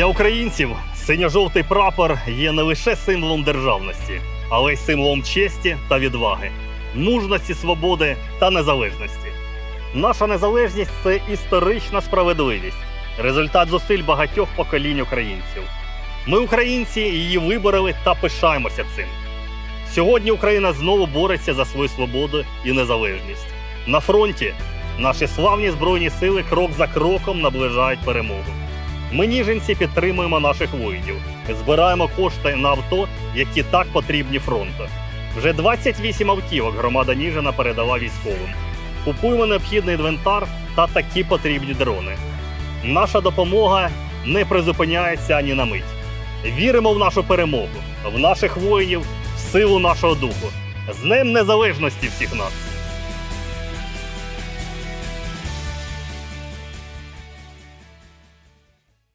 Для українців синьо-жовтий прапор є не лише символом державності, але й символом честі та відваги, мужності, свободи та незалежності. Наша незалежність це історична справедливість, результат зусиль багатьох поколінь українців. Ми, українці, її вибороли та пишаємося цим. Сьогодні Україна знову бореться за свою свободу і незалежність. На фронті наші славні збройні сили крок за кроком наближають перемогу. Ми, ніженці, підтримуємо наших воїнів, збираємо кошти на авто, які так потрібні фронту. Вже 28 автівок громада Ніжина передала військовим. Купуємо необхідний інвентар та такі потрібні дрони. Наша допомога не призупиняється ані на мить. Віримо в нашу перемогу, в наших воїнів, в силу нашого духу. З Днем Незалежності всіх нас!